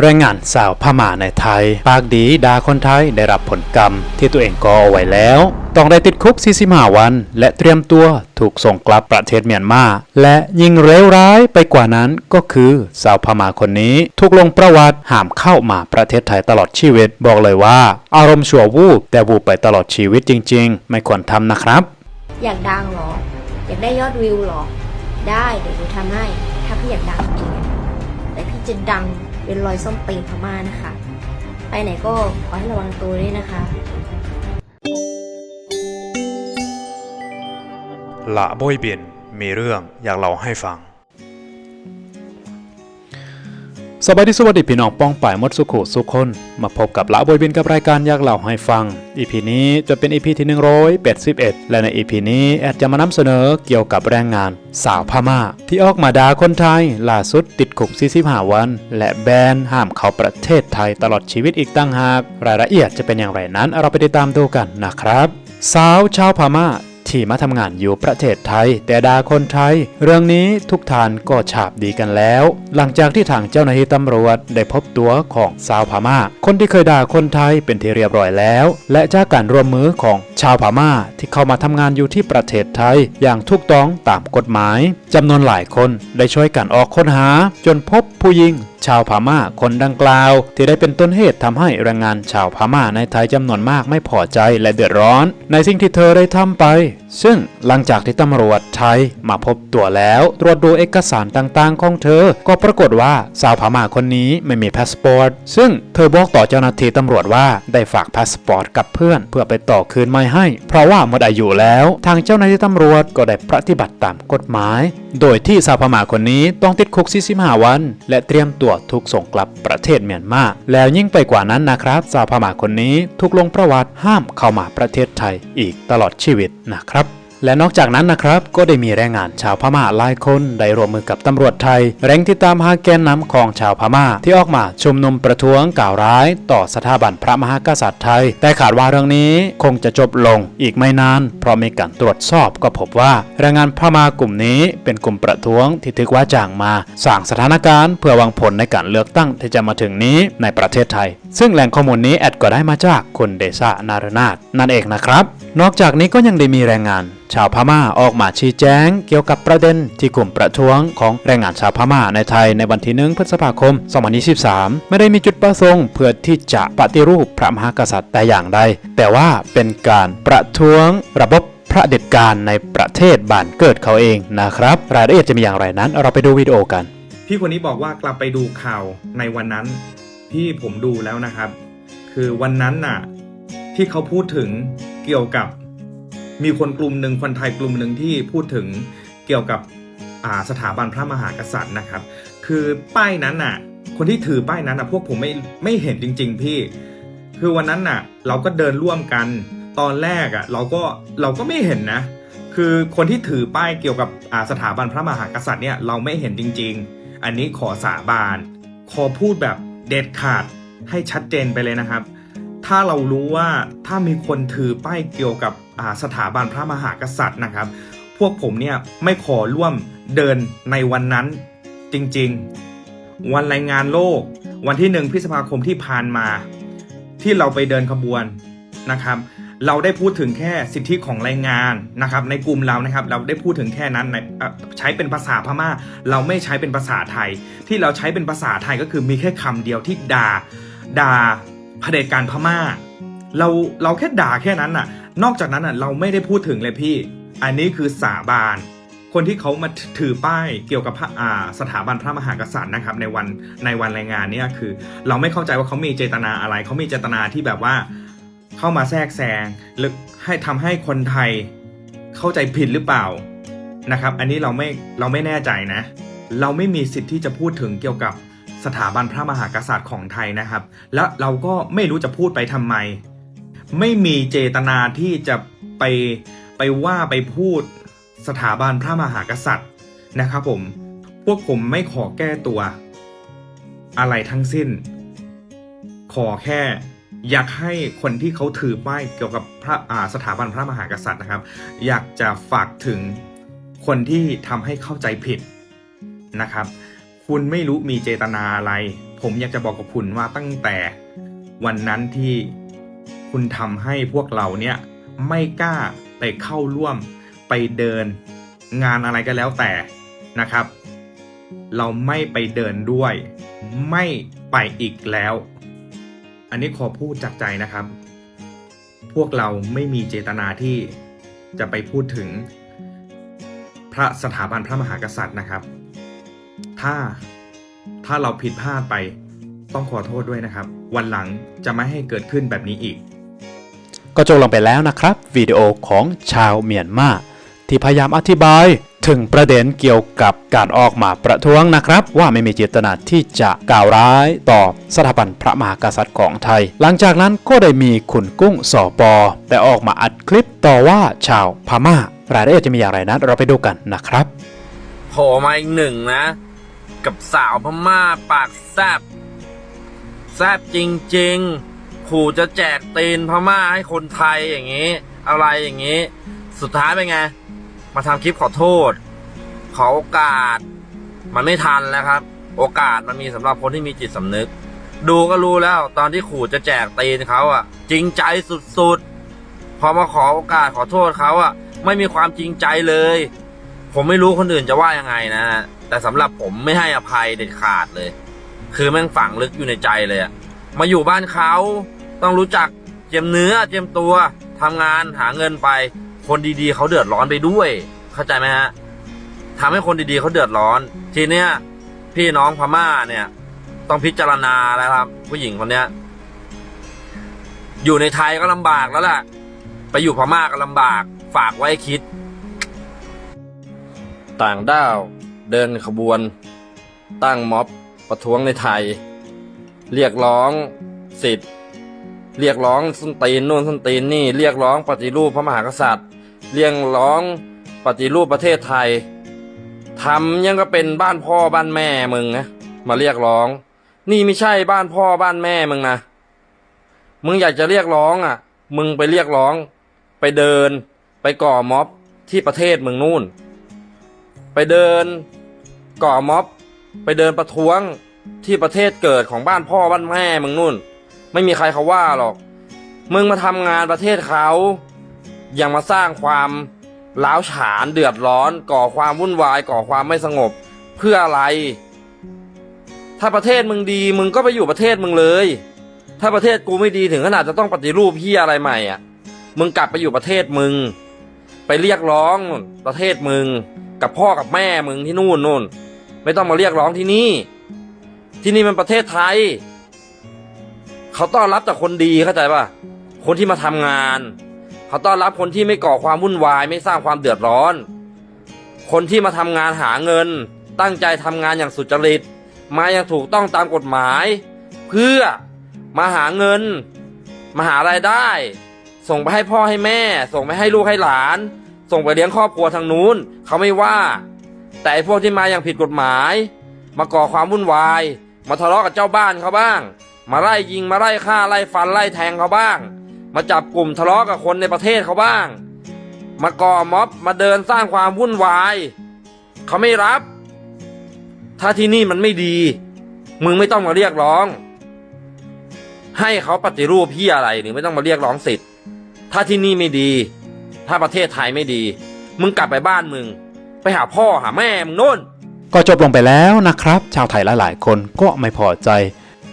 แรงงานสาวพม่าในไทย ปากดีด่าคนไทยได้รับผลกรรมที่ตัวเองก่อเอาไว้แล้ว ต้องได้ติดคุก 45 วัน และเตรียมตัวถูกส่งกลับประเทศเมียนมา และยิ่งเลวร้ายไปกว่านั้นก็คือสาวพม่าคนนี้ ถูกลงประวัติห้ามเข้ามาประเทศไทยตลอดชีวิต บอกเลยว่า อารมณ์ชั่ววูบแต่วูบไปตลอดชีวิตจริง ๆ ไม่ควรทำนะครับ อยากดังเหรอ อยากได้ยอดวิวเหรอ ได้เดี๋ยวหนูทำให้ ถ้าพี่อยากดังจริงแต่พี่จะดัง เป็นรอยส้มตีนพม่านะคะ ไปไหนก็ขอให้ระวังตัวด้วยนะคะ ละบอยเบียนมีเรื่องอยากเล่าให้ฟัง สวัสดีสวัสดีพี่น้องป้องป่ายมดสุขุสุขคน มาพบกับละบอยเบียนกับรายการอยากเล่าให้ฟังอีพีนี้จะเป็นอีพีที่ 181 และในอีพีนี้แอดจะมานำเสนอเกี่ยวกับแรงงาน สาวพม่า ที่ออกมาด่าคนไทยล่าสุดติดคุก 45 วัน และแบนห้ามเข้าประเทศไทยตลอดชีวิตอีกตั้งหาก รายละเอียดจะเป็นอย่างไรนั้นเราไปติดตามดูกันนะครับ สาวชาวพม่า ที่มาทำงานอยู่ประเทศไทย แต่ด่าคนไทย เรื่องนี้ทุกทานก็ฉาบดีกันแล้ว หลังจากที่ทางเจ้าหน้าที่ตำรวจได้พบตัวของสาวพม่า คนที่เคยด่าคนไทยเป็นที่เรียบร้อยแล้ว และจากการร่วมมือของชาวพม่าที่เข้ามาทำงานอยู่ที่ประเทศไทย อย่างถูกต้องตามกฎหมายจำนวนหลายคนได้ช่วยกันออกค้นหา จนพบผู้หญิง ชาวพม่าคนดังกล่าว ที่ได้เป็นต้นเหตุทำให้แรงงานชาวพม่าในไทยจำนวนมากไม่พอใจและเดือดร้อน ในสิ่งที่เธอได้ทำไป ซึ่งหลังจากที่ตำรวจไทยมาพบตัวแล้ว ตรวจดูเอกสารต่างๆ ของเธอ ก็ปรากฏว่าสาวพม่าคนนี้ไม่มีพาสปอร์ตซึ่งเธอบอกต่อเจ้าหน้าที่ตำรวจว่าได้ฝากพาสปอร์ตกับเพื่อน เพื่อไปต่อคืนไม่ให้ เพราะว่าหมดอายุแล้ว ทางเจ้าหน้าที่ตำรวจก็ได้ปฏิบัติตามกฎหมาย โดยที่สาวพม่าคนนี้ต้องติดคุก45วัน และเตรียมตัวถูกส่งกลับประเทศเมียนมาแล้วยิ่งไปกว่านั้นนะครับสาวพม่าคนนี้ถูกลงประวัติห้ามเข้ามาประเทศไทยอีกตลอดชีวิตนะครับ และนอกจากนั้นนะครับก็ได้มีแรงงานชาวพม่าหลายคนได้ร่วมมือกับตำรวจไทยเร่งติดตามหาแกนนำของชาวพม่า ที่ออกมาชุมนุมประท้วงกล่าวร้าย ต่อสถาบันพระมหากษัตริย์ไทย แต่ขาดว่าเรื่องนี้คงจะจบลงอีกไม่นาน เพราะมีการตรวจสอบก็พบว่า แรงงานพม่ากลุ่มนี้เป็นกลุ่มประท้วงที่ถือว่าจ้างมาสร้างสถานการณ์เพื่อวังผลในการเลือกตั้งที่จะมาถึงนี้ในประเทศไทยซึ่งแหล่งข้อมูลนี้แอดก็ได้มาจากคุณเดชะนารนาถนั่นเองนะครับ นอกจากนี้ก็ยังได้มีแรงงาน ชาวพม่าออกมาชี้แจง เกี่ยวกับประเด็นที่กลุ่มประท้วงของแรงงานชาวพม่าในไทยในวันที่ 1 พฤษภาคม 2023 ไม่ได้มีจุดประสงค์เพื่อที่จะปฏิรูปพระมหากษัตริย์แต่อย่างใด แต่ว่าเป็นการประท้วงระบบพระเด็จการในประเทศบ้านเกิดเขาเองนะครับ รายละเอียดจะมีอย่างไรนั้น เราไปดูวิดีโอกัน พี่คนนี้บอกว่ากลับไปดูข่าวในวันนั้น ที่ผมดูแล้วนะครับ คือวันนั้นน่ะที่เขาพูดถึงเกี่ยวกับมีคนกลุ่มหนึ่งคนไทยกลุ่มหนึ่งที่พูดถึงเกี่ยวกับสถาบันพระมหากษัตริย์นะครับ คือป้ายนั้นน่ะ คนที่ถือป้ายนั้นน่ะ พวกผมไม่ไม่เห็นจริง ๆ พี่ คือวันนั้นน่ะ เราก็เดินร่วมกัน ตอนแรกอะ เราก็เราก็ไม่เห็นนะ คือคนที่ถือป้ายเกี่ยวกับสถาบันพระมหากษัตริย์เนี่ยเราไม่เห็นจริง ๆ อันนี้ขอสาบาน ขอพูดแบบ เด็ดขาดให้ชัดเจนไปเลยนะครับ ถ้าเรารู้ว่าถ้ามีคนถือป้ายเกี่ยวกับสถาบันพระมหากษัตริย์นะครับ พวกผมเนี่ยไม่ขอร่วมเดินในวันนั้นจริงๆ วันแรงงานโลก วันที่หนึ่งพฤษภาคมที่ผ่านมา ที่เราไปเดินขบวนนะครับ เราได้พูดถึงแค่สิทธิของแรงงานนะครับในกลุ่มเรานะครับเราได้พูดถึงแค่นั้นในใช้เป็นภาษาพม่า เราไม่ใช้เป็นภาษาไทย ที่เราใช้เป็นภาษาไทยก็คือมีแค่คำเดียวที่ด่าด่าเผด็จการพม่า เราเราแค่ด่าแค่นั้นน่ะ นอกจากนั้นน่ะเราไม่ได้พูดถึงเลยพี่ อันนี้คือสาบานคนที่เขามาถือป้ายเกี่ยวกับพระอาสถาบันพระมหากษัตริย์นะครับในวันในวันแรงงานเนี่ยคือ เราไม่เข้าใจว่าเขามีเจตนาอะไร เขามีเจตนาที่แบบว่า เข้ามาแทรกแซงหรือให้ทำให้คนไทยเข้าใจผิดหรือเปล่านะครับ อันนี้เราไม่เราไม่แน่ใจนะ เราไม่มีสิทธิ์ที่จะพูดถึงเกี่ยวกับสถาบันพระมหากษัตริย์ของไทยนะครับ แล้วเราก็ไม่รู้จะพูดไปทำไม ไม่มีเจตนาที่จะไปไปว่าไปพูดสถาบันพระมหากษัตริย์นะครับผม พวกผมไม่ขอแก้ตัว อะไรทั้งสิ้น ขอแค่ อยากให้คนที่เขาถือป้ายเกี่ยวกับพระาสถาบันพระมหากษัตริย์นะครับ อยากจะฝากถึงคนที่ทำให้เข้าใจผิดนะครับ คุณไม่รู้มีเจตนาอะไร ผมอยากจะบอกกับคุณว่าตั้งแต่วันนั้นที่คุณทำให้พวกเราเนี่ยไม่กล้าไปเข้าร่วมไปเดินงานอะไรก็แล้วแต่นะครับ เราไม่ไปเดินด้วย ไม่ไปอีกแล้ว อันนี้ขอพูดจากใจนะครับ พวกเราไม่มีเจตนาที่จะไปพูดถึงพระสถาบันพระมหากษัตริย์นะครับ ถ้าถ้าเราผิดพลาดไปต้องขอโทษด้วยนะครับ วันหลังจะไม่ให้เกิดขึ้นแบบนี้อีก ก็จบลงไปแล้วนะครับ วิดีโอของชาวเมียนมาที่พยายามอธิบาย ถึงประเด็นเกี่ยวกับการออกมาประท้วงนะครับ ว่าไม่มีเจตนาที่จะกล่าวร้ายต่อสถาบันพระมหากษัตริย์ของไทย หลังจากนั้นก็ได้มีขุนกุ้งสอปอได้ออกมาอัดคลิปต่อว่าชาวพม่ารายละเอียดจะมีอย่างไรนั้น เราไปดูกันนะครับโผล่มาอีกหนึ่งนะ กับสาวพม่าปากแซบแซบจริงๆขู่จะแจกตีนพม่าให้คนไทยอย่างนี้ อะไรอย่างนี้ สุดท้ายเป็นไง มาทำคลิปขอโทษ ขอโอกาส มันไม่ทันแล้วครับ โอกาสมันมีสำหรับคนที่มีจิตสำนึก ดูก็รู้แล้ว ตอนที่ขู่จะแจกตีนเขาอะจริงใจสุดๆ พอมาขอโอกาสขอโทษเขาอะไม่มีความจริงใจเลย ผมไม่รู้คนอื่นจะว่ายังไงนะ แต่สำหรับผมไม่ให้อภัยเด็ดขาดเลย คือแม่งฝังลึกอยู่ในใจเลยอะมาอยู่บ้านเขาต้องรู้จักเจียมเนื้อเจียมตัวทำงานหาเงินไป คนดีๆเขาเดือดร้อนไปด้วย เข้าใจไหมฮะทำให้คนดีๆเขาเดือดร้อน ทีเนี้ยพี่น้องพม่าเนี่ย ต้องพิจารณาแล้วครับ ผู้หญิงคนเนี้ย อยู่ในไทยก็ลำบากแล้วแหละไปอยู่พม่าก็ลำบาก ฝากไว้คิด ต่างด้าวเดินขบวน ตั้งม็อบประท้วงในไทย เรียกร้องสิทธิ์ เรียกร้องส้นตีนนู่นส้นตีนนี่เรียกร้องปฏิรูปพระมหากษัตริย์ เรียกร้องปฏิรูปประเทศไทยทำยังก็เป็นบ้านพ่อบ้านแม่มึงนะมาเรียกร้อง นี่ไม่ใช่บ้านพ่อบ้านแม่มึงนะมึงอยากจะเรียกร้องอะ มึงไปเรียกร้อง ไปเดิน ไปก่อม็อบที่ประเทศมึงนู่น ไปเดิน ก่อม็อบ ไปเดินประท้วงที่ประเทศเกิดของบ้านพ่อบ้านแม่มึงนู่น ไม่มีใครเขาว่าหรอก มึงมาทำงานประเทศเขายังมาสร้างความล้าวฉานเดือดร้อน ก่อความวุ่นวาย ก่อความไม่สงบ เพื่ออะไร ถ้าประเทศมึงดี มึงก็ไปอยู่ประเทศมึงเลย ถ้าประเทศกูไม่ดีถึงขนาดจะต้องปฏิรูปพี่อะไรใหม่อะ มึงกลับไปอยู่ประเทศมึง ไปเรียกร้องประเทศมึง กับพ่อกับแม่มึงที่นู่นนู่น ไม่ต้องมาเรียกร้องที่นี่ ที่นี่มันประเทศไทย เขาต้อนรับแต่คนดีเข้าใจป่ะคนที่มาทำงาน เขาต้อนรับคนที่ไม่ก่อความวุ่นวาย ไม่สร้างความเดือดร้อน คนที่มาทำงานหาเงิน ตั้งใจทำงานอย่างสุจริต มาอย่างถูกต้องตามกฎหมาย เพื่อมาหาเงิน มาหารายได้ ส่งไปให้พ่อให้แม่ ส่งไปให้ลูกให้หลาน ส่งไปเลี้ยงครอบครัวทางนู้น เขาไม่ว่า แต่พวกที่มาอย่างผิดกฎหมาย มาก่อความวุ่นวาย มาทะเลาะกับเจ้าบ้านเขาบ้าง มาไล่ยิงมาไล่ฆ่าไล่ฟันไล่แทงเขาบ้าง มาจับกลุ่มทะเลาะกับคนในประเทศเขาบ้าง มาก่อม็อบมาเดินสร้างความวุ่นวาย เขาไม่รับ ถ้าที่นี่มันไม่ดี มึงไม่ต้องมาเรียกร้อง ให้เขาปฏิรูปพี่อะไรหรือไม่ต้องมาเรียกร้องสิทธิ์ ถ้าที่นี่ไม่ดี ถ้าประเทศไทยไม่ดี มึงกลับไปบ้านมึง ไปหาพ่อหาแม่มึงโน่นก็จบลงไปแล้วนะครับ ชาวไทยหลายๆ คนก็ไม่พอใจ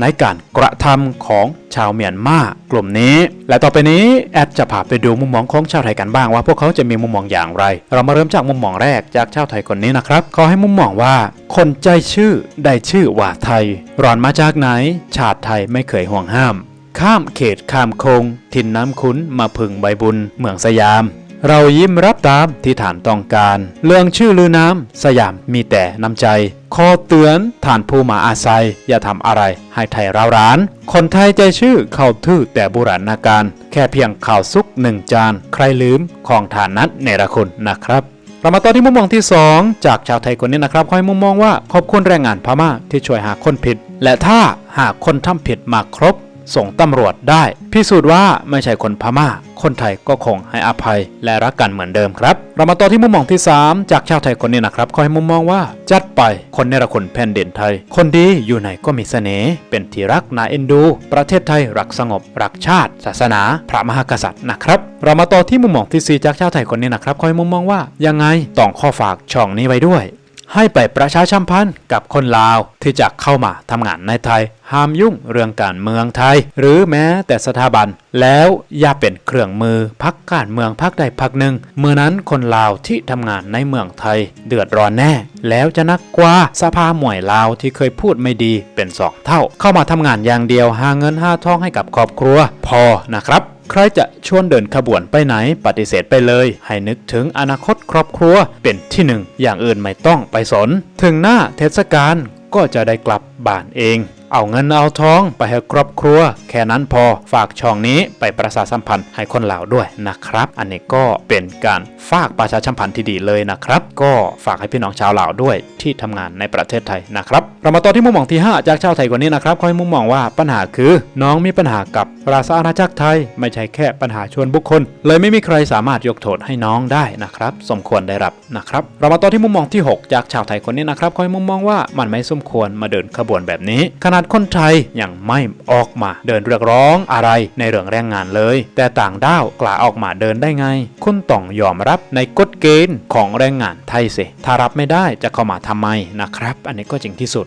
ในการกระทำของชาวเมียนมากลุ่มนี้ และต่อไปนี้แอดจะพาไปดูมุมมองของชาวไทยกันบ้างว่าพวกเขาจะมีมุมมองอย่างไร เรามาเริ่มจากมุมมองแรกจากชาวไทยคนนี้นะครับเขาให้มุมมองว่า คนใจชื่อได้ชื่อว่าไทยร้อนมาจากไหน ชาติไทยไม่เคยห่วงห้าม ข้ามเขตข้ามคง ถิ่นน้ำคุ้นมาพึงใบบุญ เมืองสยาม เรายิ้มรับตามที่ฐานต้องการ เรื่องชื่อลือน้ำสยามมีแต่น้ำใจ ขอเตือนฐานผู้มาอาศัย อย่าทำอะไรให้ไทยร้าวราน คนไทยใจชื่อเข้าทื่อแต่โบุราณนาการ แค่เพียงข่าวซุกหนึ่งจาน ใครลืมของฐานนั้นเนรคุณนะครับเรามาต่อที่มุมมองที่ 2 จากชาวไทยคนนี้นะครับเขาให้มุมมองว่าขอบคุณแรงงานพม่าที่ช่วยหาคนผิด และถ้าหากคนทำผิดมาครบ ส่งตำรวจได้ พิสูจน์ว่าไม่ใช่คนพม่า คนไทยก็คงให้อภัยและรักกันเหมือนเดิมครับ เรามาต่อที่มุมมองที่ 3 จากชาวไทยคนนี้นะครับขอให้มุมมองว่าจัดไปคนเนรคุณแผ่นดินไทย คนดีอยู่ไหนก็มีเสน่ห์เป็นที่รักนาเอ็นดู ประเทศไทยรักสงบ รักชาติ ศาสนา พระมหากษัตริย์นะครับ เรามาต่อที่มุมมองที่ 4 จากชาวไทยคนนี้นะครับขอให้มุมมองว่ายังไงต้องข้อฝากช่องนี้ไว้ด้วย ให้ไปประชาชัมพันธ์กับคนลาวที่จะเข้ามาทำงานในไทย ห้ามยุ่งเรื่องการเมืองไทย หรือแม้แต่สถาบัน แล้วอย่าเป็นเครื่องมือพักการเมืองพักใดพักหนึ่ง เมื่อนั้นคนลาวที่ทำงานในเมืองไทย เดือดร้อนแน่ แล้วจะนักกว่าสภาหมวยลาวที่เคยพูดไม่ดีเป็นสองเท่า เข้ามาทำงานอย่างเดียวหาเงินหาทองให้กับครอบครัว พอนะครับ ใครจะชวนเดินขบวนไปไหนปฏิเสธไปเลย ให้นึกถึงอนาคตครอบครัวเป็นที่หนึ่งอย่างอื่นไม่ต้องไปสน ถึงหน้าเทศกาลก็จะได้กลับบ้านเอง เอาเงินเอาทองไปให้ครอบครัว แค่นั้นพอฝากช่องนี้ไปประชาสัมพันธ์ให้คนเหล่าด้วยนะครับ อันนี้ก็เป็นการฝากประชาสัมพันธ์ที่ดีเลยนะครับ ก็ฝากให้พี่น้องชาวเหล่าด้วยที่ทำงานในประเทศไทยนะครับเรามาต่อที่มุมมองที่ 5 จากชาวไทยคนนี้นะครับขอให้มุมมองว่าปัญหาคือ น้องมีปัญหากับราชอาณาจักรไทย ไม่ใช่แค่ปัญหาชวนบุคคล เลยไม่มีใครสามารถยกโทษให้น้องได้นะครับ สมควรได้รับนะครับ เรามาต่อที่มุมมองที่ 6 จากชาวไทยคนนี้นะครับขอให้มุมมองว่ามันไม่สมควรมาเดินขบวนแบบนี้ขนาดคนไทยยังไม่ออกมาเดินเรียกร้องอะไรในเรื่องแรงงานเลย แต่ต่างด้าวกล้าออกมาเดินได้ไง คุณต้องยอมรับในกฎเกณฑ์ของแรงงานไทยสิถ้ารับไม่ได้จะเข้ามาทำไมนะครับ อันนี้ก็จริงที่สุด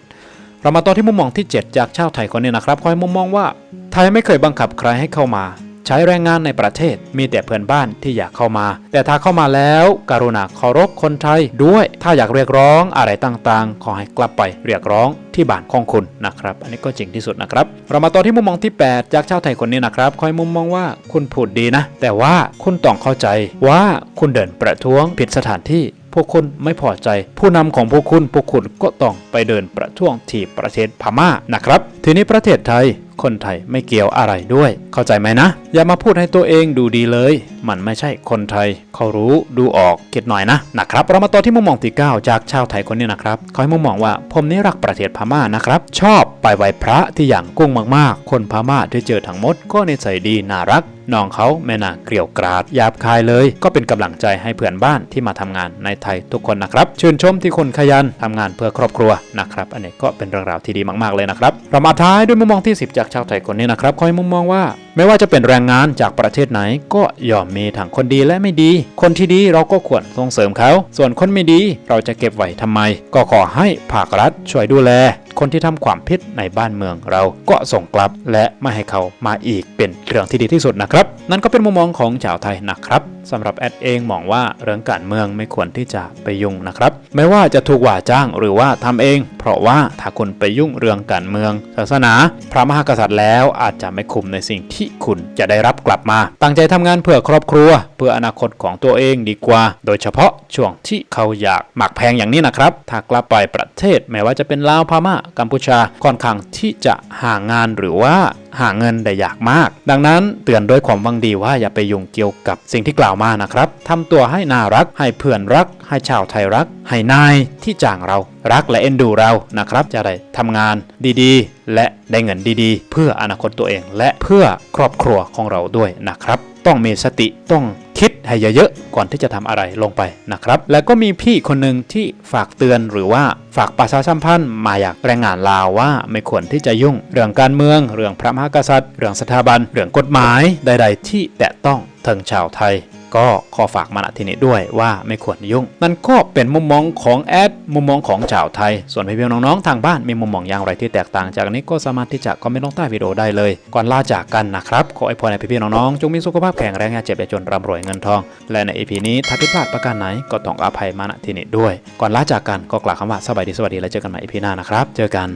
เรามาต่อที่มุมมองที่ 7 จากชาวไทยคนนี้นะครับคอยมุมมองว่า ไทยไม่เคยบังคับใครให้เข้ามา ใช้แรงงานในประเทศ มีแต่เพื่อนบ้านที่อยากเข้ามา แต่ถ้าเข้ามาแล้วการุณาเคารพคนไทยด้วย ถ้าอยากเรียกร้องอะไรต่างๆ ขอให้กลับไปเรียกร้องที่บ้านของคุณนะครับ อันนี้ก็จริงที่สุดนะครับ เรามาต่อที่มุมมองที่ 8 จากชาวไทยคนนี้นะครับ คอยมุมมองว่าคุณพูดดีนะ แต่ว่าคุณต้องเข้าใจว่าคุณเดินประท้วงผิดสถานที่พวกคุณไม่พอใจ ผู้นำของพวกคุณ พวกคุณก็ต้องไปเดินประท้วงที่ประเทศพม่านะครับ ทีนี้ประเทศไทย คนไทยไม่เกี่ยวอะไรด้วย เข้าใจไหมนะอย่ามาพูดให้ตัวเองดูดีเลย มันไม่ใช่คนไทย เขารู้ดูออกคิดหน่อยนะนะครับเรามาต่อที่มุมมองที่ 9 จากชาวไทยคนนี้นะครับเขาให้มุมมองว่าผมนี่รักประเทศพม่านะครับ ชอบไปไหว้พระที่อย่างกุ้งมากๆ คนพม่าที่เจอทั้งหมด ก็นิสัยดีน่ารักน้องเขาไม่น่าเกลียวกราดหยาบคายเลย ก็เป็นกำลังใจให้เพื่อนบ้านที่มาทำงานในไทยทุกคนนะครับชื่นชมที่คนขยันทำงานเพื่อครอบครัวนะครับอันนี้ก็เป็นเรื่องราวที่ดีมากๆเลยนะครับเรามาท้ายด้วยมุมมองที่ 10 จากชาวไทยคนนี้นะครับคอยมุมมองว่า ไม่ว่าจะเป็นแรงงานจากประเทศไหนก็ย่อมมีทั้งคนดีและไม่ดี คนที่ดีเราก็ควรส่งเสริมเขา ส่วนคนไม่ดีเราจะเก็บไว้ทำไม ก็ขอให้ภาครัฐช่วยดูแล คนที่ทำความผิดในบ้านเมืองเราก็ส่งกลับ และไม่ให้เขามาอีกเป็นเรื่องที่ดีที่สุดนะครับ นั่นก็เป็นมุมมองของชาวไทยนะครับสำหรับแอดเองมองว่าเรื่องการเมืองไม่ควรที่จะไปยุ่งนะครับ ไม่ว่าจะถูกว่าจ้างหรือว่าทำเอง เพราะว่าถ้าคุณไปยุ่งเรื่องการเมือง ศาสนา พระมหากษัตริย์แล้วอาจจะไม่คุ้มในสิ่งที่คุณจะได้รับกลับมา ตั้งใจทำงานเพื่อครอบครัว เพื่ออนาคตของตัวเองดีกว่า โดยเฉพาะช่วงที่เขาอยากหมักแพงอย่างนี้นะครับถ้ากลับไปประเทศ ไม่ว่าจะเป็นลาวพม่ากัมพูชาค่อนข้างที่จะหางานหรือว่าหาเงินได้ยากมาก ดังนั้นเตือนด้วยความวังดีว่าอย่าไปยุ่งเกี่ยวกับสิ่งที่กล่าวมานะครับทำตัวให้น่ารัก ให้เพื่อนรัก ให้ชาวไทยรัก ให้นายที่จ้างเรารักและเอ็นดูเรานะครับ จะได้ทำงานดีๆ และได้เงินดีๆ เพื่ออนาคตตัวเองและเพื่อครอบครัวของเราด้วยนะครับ ต้องมีสติต้องคิดให้เยอะๆก่อนที่จะทำอะไรลงไปนะครับ แล้วก็มีพี่คนหนึ่งที่ฝากเตือนหรือว่าฝากประชาสัมพันธ์มาอยากแรงงานลาวว่าไม่ควรที่จะยุ่ง เรื่องการเมือง เรื่องพระมหากษัตริย์ เรื่องสถาบัน เรื่องกฎหมายใด ๆ ที่แตะต้องถึงชาวไทย ก็ขอฝากมาณที่นี้ด้วยว่าไม่ควรยุ่ง นั่นก็เป็นมุมมองของแอดมุมมองของชาวไทย ส่วนพี่ๆน้องๆทางบ้านมีมุมมองอย่างไรที่แตกต่างจากนี้ก็สามารถที่จะคอมเมนต์ลงใต้วิดีโอได้เลย ก่อนลาจากกันนะครับ ขอให้พรให้พี่ๆน้องๆจงมีสุขภาพแข็งแรงอย่าเจ็บอย่าจนร่ำรวยเงินทอง และใน EP นี้ถ้าผิดพลาดประการไหนก็ต้องอภัยมาณที่นี้ด้วย ก่อนลาจากกันก็กล่าวคำว่าสบายดีสวัสดีแล้วเจอกันใหม่ EP หน้านะครับ เจอกัน